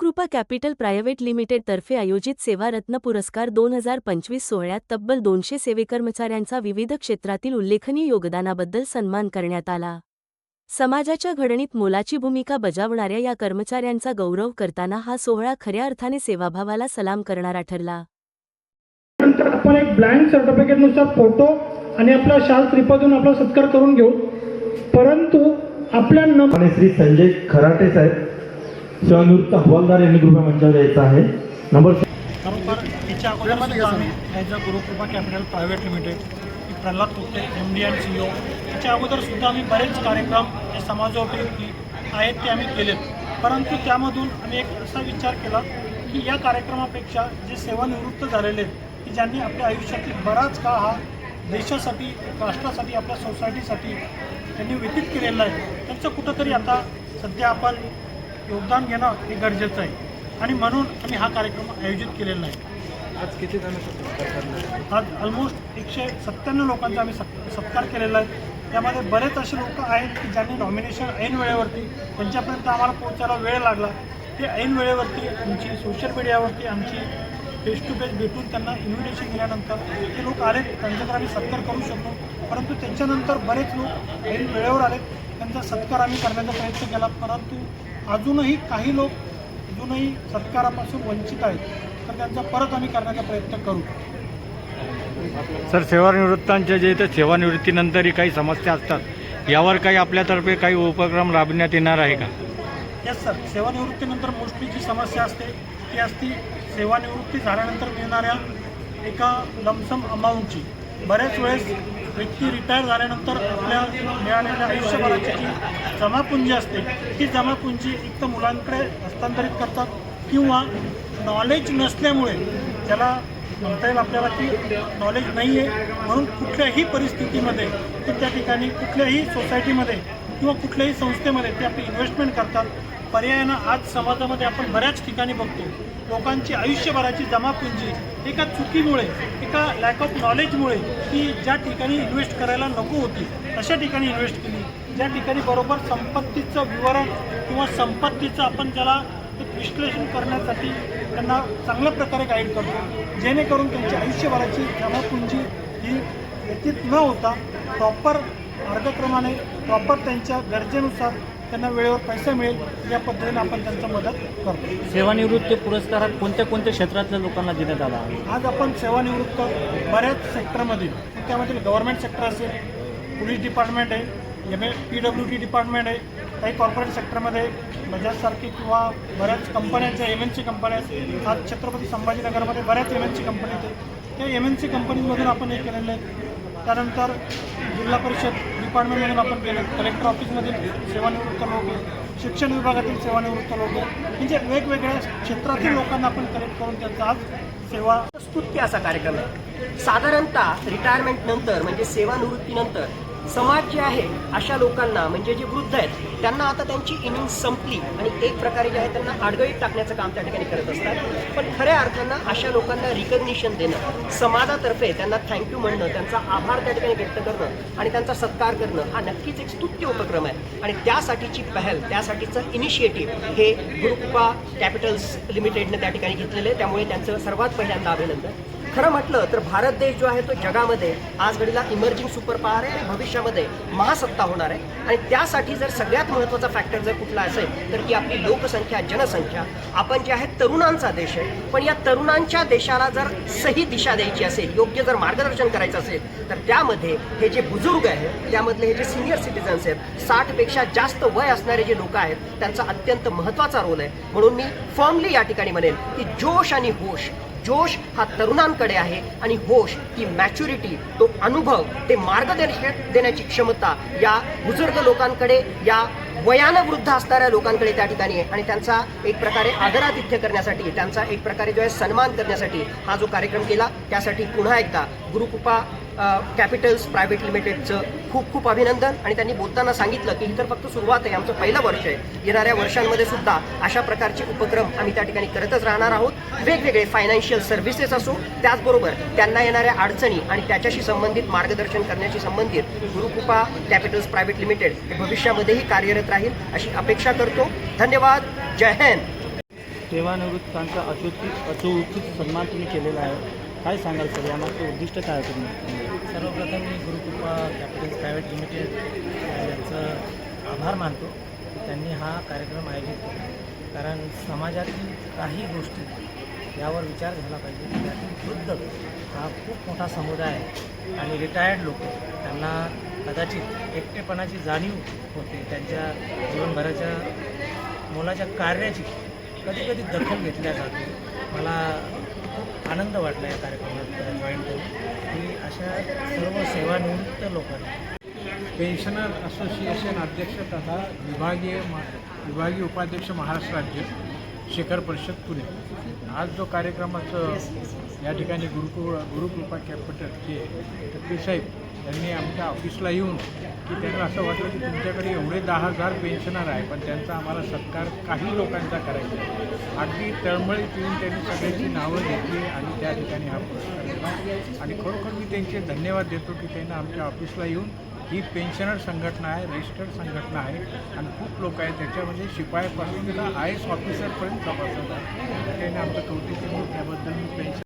Gurukrupa capital private limited तर्फे आयोजित सेवारत्न पुरस्कार दोन हजार पंचवीस सोहळ्यात तब्बल दोनशे सेवेकर्मचाऱ्यांचा विविध क्षेत्रातील उल्लेखनीय योगदानाबद्दल सन्मान करण्यात आला. समाजाच्या घडणीत मोलाची भूमिका बजावणाऱ्या या कर्मचाऱ्यांचा गौरव करताना हा सोहळा खऱ्या अर्थाने सेवाभावाला सलाम करणारा ठरला. नंतर आपण एक ब्लँक सर्टिफिकेटनुसार फोटो आणि आपला शाल श्रीपादून आपला सत्कार करून घेऊ. परंतु आपल्या श्री संजय खराटे साहेब सेवानिवृत्त हवालदार यांनी कृपया मंचावर यायचं आहे. Number Gurukrupa capital private limited he Pralhad Tupte M D and C O त्याच्या अगोदर सुद्धा आम्ही बरेच कार्यक्रम जे समाजोपयोगी आहेत ते आम्ही केलेत. परंतु त्यामधून आम्ही एक असा विचार केला की या कार्यक्रमापेक्षा जे सेवानिवृत्त झालेले आहेत की ज्यांनी आपल्या आयुष्यातील बराच काळ हा देशासाठी राष्ट्रासाठी आपल्या सोसायटीसाठी त्यांनी व्यतीत केलेला आहे त्यांचं कुठंतरी आता सध्या आपण योगदान घेणं हे गरजेचं आहे. आणि म्हणून आम्ही हा कार्यक्रम आयोजित केलेला आहे. आज किती जण आज ऑलमोस्ट एकशे सत्त्याण्णव लोकांचा आम्ही सत् सत्कार केलेला आहे. त्यामध्ये बरेच असे लोक आहेत की ज्यांनी नॉमिनेशन ऐन वेळेवरती त्यांच्यापर्यंत आम्हाला पोहोचायला वेळ लागला. ते ऐन वेळेवरती आमची सोशल मीडियावरती आमची फेस टू फेस भेटून त्यांना इन्व्हिटेशन दिल्यानंतर ते लोक आले त्यांच्याकडे आम्ही सत्कार करू शकतो. परंतु त्याच्यानंतर बरेच लोक ऐन वेळेवर आले त्यांचा सत्कार आम्ही करण्याचा प्रयत्न केला. परंतु अजूनही काही लोक अजूनही सत्कारापासून वंचित आहेत तर त्यांचा परत आम्ही करण्याचा प्रयत्न करू. सर सेवानिवृत्तांच्या जे इथे सेवानिवृत्तीनंतरही काही समस्या असतात यावर काही आपल्यातर्फे काही उपक्रम राबविण्यात येणार आहे का? येस सर सेवानिवृत्तीनंतर मोस्टली जी समस्या असते ती असती सेवानिवृत्ती झाल्यानंतर मिळणाऱ्या एका लमसम अमाऊंटची बऱ्याच वेळेस व्यक्ती रिटायर झाल्यानंतर आपल्या मिळालेल्या आयुष्यभराची जी जमापुंजी असते ती जमापुंजी एक तर मुलांकडे हस्तांतरित करतात किंवा नॉलेज नसल्यामुळे त्याला म्हणता येईल आपल्याला की नॉलेज नाही आहे म्हणून कुठल्याही परिस्थितीमध्ये ते त्या ठिकाणी कुठल्याही सोसायटीमध्ये किंवा कुठल्याही संस्थेमध्ये ते आपली इन्व्हेस्टमेंट करतात. पर्यायानं आज समाजामध्ये आपण बऱ्याच ठिकाणी बघतो. लोकांची आयुष्यभराची जमापुंजी एका चुकीमुळे एका लॅक ऑफ नॉलेजमुळे ती ज्या ठिकाणी इन्व्हेस्ट करायला नको होती अशा ठिकाणी इन्व्हेस्ट केली. ज्या ठिकाणी बरोबर संपत्तीचं विवरण किंवा संपत्तीचं आपण त्याला विश्लेषण करण्यासाठी त्यांना चांगल्या प्रकारे गाईड करतो. जेणेकरून त्यांची आयुष्यभराची जमापुंजी ही व्यतीत न होता प्रॉपर मार्गक्रमाने प्रॉपर त्यांच्या गरजेनुसार त्यांना वेळेवर पैसा मिळेल या पद्धतीने आपण त्यांचा मदत करतो. सेवानिवृत्ती पुरस्कारात कोणत्या कोणत्या क्षेत्रातल्या लोकांना देण्यात आला आज आपण सेवानिवृत्त बऱ्याच सेक्टरमधील त्यामधील गव्हर्नमेंट सेक्टर असेल पोलीस डिपार्टमेंट आहे M A P W D department आहे काही कॉर्पोरेट सेक्टरमध्ये बजाजसारखी किंवा बऱ्याच कंपन्यांच्या एम एन सी कंपन्या आज छत्रपती संभाजीनगरमध्ये बऱ्याच एम एन सी कंपनी आहेत. त्या एम एन सी कंपनीमधून आपण हे केलेलं आहे. त्यानंतर जिल्हा परिषद डिपार्टमेंटमध्ये आपण केलं. कलेक्टर ऑफिसमधील सेवानिवृत्त लोक शिक्षण विभागातील सेवानिवृत्त लोक म्हणजे वेगवेगळ्या क्षेत्रातील लोकांना आपण कलेक्ट करून त्यांचा आज सेवा स्तुत्य असा कार्यक्रम आहे. साधारणतः रिटायरमेंट नंतर म्हणजे सेवानिवृत्तीनंतर समाज जे आहे अशा लोकांना म्हणजे जे वृद्ध आहेत त्यांना आता त्यांची इनिंग संपली आणि एक प्रकारे जे आहे त्यांना आडगळीत टाकण्याचं काम त्या ठिकाणी करत असतात. पण खऱ्या अर्थानं अशा लोकांना रिकग्निशन देणं समाजातर्फे त्यांना थँक्यू म्हणणं त्यांचा आभार त्या ठिकाणी व्यक्त करणं आणि त्यांचा सत्कार करणं हा नक्कीच एक स्तुत्य उपक्रम आहे. आणि त्यासाठीची पहल त्यासाठीचं इनिशिएटिव्ह हे गुरुकृपा कॅपिटल्स लिमिटेडनं त्या ठिकाणी घेतलेलं आहे. त्यामुळे त्यांचं सर्वात पहिल्यांदा अभिनंदन. खरं म्हटलं तर भारत देश जो आहे तो जगामध्ये आज घडीला इमर्जिंग सुपर पॉवर आहे आणि भविष्यामध्ये महासत्ता होणार आहे. आणि त्यासाठी जर सगळ्यात महत्त्वाचा फॅक्टर जर कुठला असेल तर ती आपली लोकसंख्या जनसंख्या. आपण जे आहे तरुणांचा देश आहे. पण या तरुणांच्या देशाला जर सही दिशा द्यायची असेल योग्य जर मार्गदर्शन करायचं असेल तर त्यामध्ये हे जे बुजुर्ग आहेत त्यामधले हे जे सिनियर सिटीजन्स आहेत साठपेक्षा जास्त वय असणारे जे लोक आहेत त्यांचा अत्यंत महत्त्वाचा रोल आहे. म्हणून मी फर्मली या ठिकाणी म्हणेन की जोश आणि होश जोश हा तरुणांकडे आहे आणि होश ही मॅच्युरिटी तो अनुभव ते मार्गदर्शन देण्याची क्षमता या बुजुर्ग लोकांकडे या वयानं वृद्ध असणाऱ्या लोकांकडे त्या ठिकाणी आहे. आणि त्यांचा एक प्रकारे आदरातिथ्य करण्यासाठी त्यांचा एक प्रकारे जो आहे सन्मान करण्यासाठी हा जो कार्यक्रम केला त्यासाठी पुन्हा एकदा गुरुकृपा कॅपिटल्स प्रायव्हेट लिमिटेडचं खूप खूप अभिनंदन. आणि त्यांनी बोलताना सांगितलं की ही तर फक्त सुरुवात आहे आमचं पहिलं वर्ष आहे. येणाऱ्या वर्षांमध्ये सुद्धा अशा प्रकारचे उपक्रम आम्ही त्या ठिकाणी करतच राहणार आहोत. वेगवेगळे फायनान्शियल सर्व्हिसेस असो त्याचबरोबर त्यांना येणाऱ्या अडचणी आणि त्याच्याशी संबंधित मार्गदर्शन करण्याशी संबंधित गुरुकृपा कॅपिटल्स प्रायव्हेट लिमिटेड हे भविष्यामध्येही कार्यरत राहील अशी अपेक्षा करतो. धन्यवाद. जय हिंद. सेवानिवृत्तांचा अचूक अचूक सन्मान तुम्ही केलेला आहे. काय सांगाल सर? यामागचं उद्दिष्ट काय आहे तुम्ही? सर्वप्रथम मी गुरुकृपा कॅपिटल्स प्रायव्हेट लिमिटेड यांचं आभार मानतो त्यांनी हा कार्यक्रम आयोजित केला. कारण समाजातील काही गोष्टी यावर विचार झाला पाहिजे त्यातील वृद्ध हा खूप मोठा समुदाय आहे आणि रिटायर्ड लोक त्यांना कदाचित एकटेपणाची जाणीव होते त्यांच्या जीवनभराच्या मुलाच्या कार्याची कधी कधी दखल घेतल्या जाते. मला खूप आनंद वाटला या कार्यक्रमात जॉईन करून. की अशा सर्व सेवानिवृत्त लोकांना पेन्शनर असोसिएशन अध्यक्ष तथा विभागीय विभागीय उपाध्यक्ष महाराष्ट्र राज्य शेखर परिषद पुणे. आज जो कार्यक्रमाचं या ठिकाणी गुरुकु गुरुकृपा कॅपिटलचे टप्पे साहेब यांनी आमच्या ऑफिसला येऊन की त्यांना असं वाटलं की तुमच्याकडे एवढे दहा हजार पेन्शनर आहे पण त्यांचा आम्हाला सत्कार काही लोकांचा करायचा आहे. अगदी तळमळीत येऊन त्यांनी सगळ्यांची नावं घेतली आणि त्या ठिकाणी हा पुरस्कार दिला आणि खरोखर मी त्यांचे धन्यवाद देतो की त्यांना आमच्या ऑफिसला येऊन ही पेन्शनर संघटना आहे रजिस्टर्ड संघटना आहे आणि खूप लोक आहेत त्याच्यामध्ये म्हणजे शिपायापासून तर आय एस ऑफिसरपर्यंत तपासत आहे त्याने आमचं कौतुक त्याबद्दल मी पेन्शन